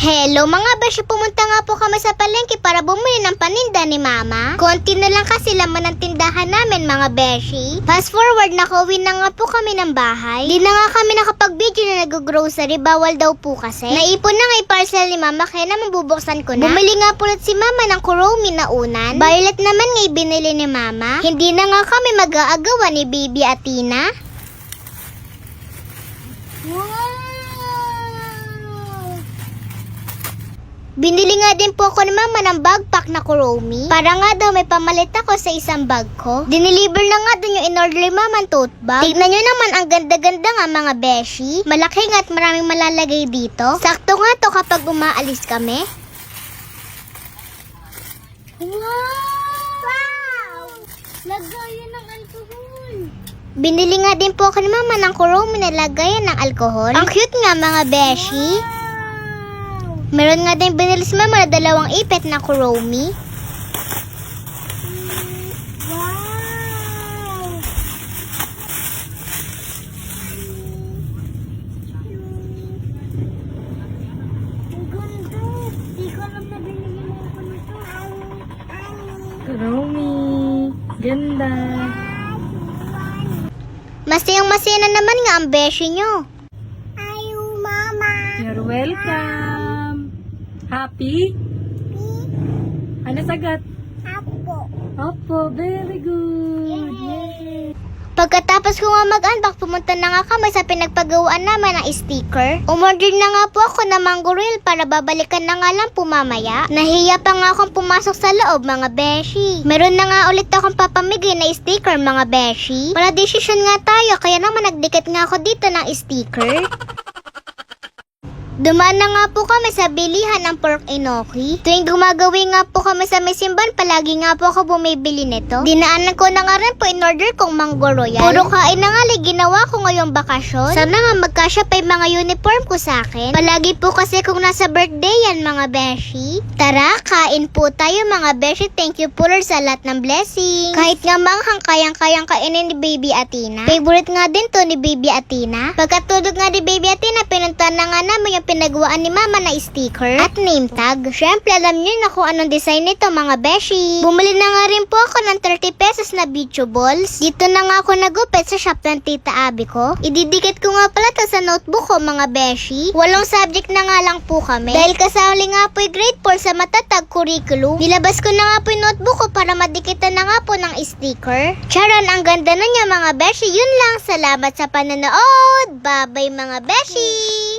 Hello mga beshi, pumunta nga po kami sa palengke para bumili ng paninda ni Mama. Konti na lang kasi laman ng tindahan namin mga beshi. Fast forward, nakauwi na nga po kami ng bahay. Di na nga kami nakapag-video na nag-grocery, bawal daw po kasi. Naipon na nga i-parcel ni Mama kaya naman bubuksan ko na. Bumili nga po si Mama ng kuromi na unan. Violet naman nga ibinili ni Mama. Hindi na nga kami mag-aagawa ni Bibi at Tina. Binili nga din po ako ni mama ng backpack na Kuromi. Para nga daw may pamalit ako sa isang bag ko. Dineliver na nga dun yung in-order ni mama tote bag. Tignan nyo naman ang ganda-ganda nga mga beshi. Malaki nga at maraming malalagay dito. Sakto nga to kapag umaalis kami. Wow! Lagayan ng alcohol. Binili nga din po ako ni mama ng Kuromi na lagayan ng alcohol. Ang cute nga mga beshi. Meron nga din binili si mama na dalawang ipet na kuromi. Romy, ganda. Masayang masaya na naman nga ang beshi nyo. Ayaw, mama. You're welcome. Happy? Ano sagat? Apo. Opo, very good. Yay. Pagkatapos ko nga mag-unbox, pumunta na nga kami sa pinagpagawaan naman ng sticker. Umorder na nga po ako ng mango reel para babalikan na nga lang po mamaya. Nahiya pa nga akong pumasok sa loob mga beshi. Meron na nga ulit akong papamigay na sticker mga beshi. Para desisyon nga tayo kaya naman nagdikit nga ako dito ng sticker. Dumaan na nga po kami sa bilihan ng pork enoki. Tuwing gumagawi nga po kami sa may simbahan, palagi nga po ako bumibili nito. Dinaanan ko na nga rin po in order kong mango royal. Puro kain na nga li ginawa ko ngayong bakasyon. Sana nga magkasya pa yung mga uniform ko sa akin. Palagi po kasi kung nasa birthday yan mga beshi. Tara, kain po tayo mga beshi. Thank you po Lord sa lahat ng blessing. Kahit nga manghang kayang-kayang kainin ni Baby Atina. Favorite nga din to ni Baby Atina. Pagkatulog nga ni Baby Atina, pinunta na nga namin yung pinagawaan ni Mama na sticker at name tag. Syempre, alam niyo na kung anong design nito mga beshi. Bumili na nga rin po ako ng 30 pesos na bicho balls. Dito na nga ako nagupit sa shop ng tita Abi ko. Ididikit ko nga pala to sa notebook ko mga beshi. Walong subject na nga lang po kami. Dahil kasali nga po yung grade 4 sa matatag curriculum. Nilabas ko na nga po yung notebook ko para madikitan na nga po ng sticker. Charan, ang ganda na niya mga beshi. Yun lang. Salamat sa panonood. Bye-bye mga beshi.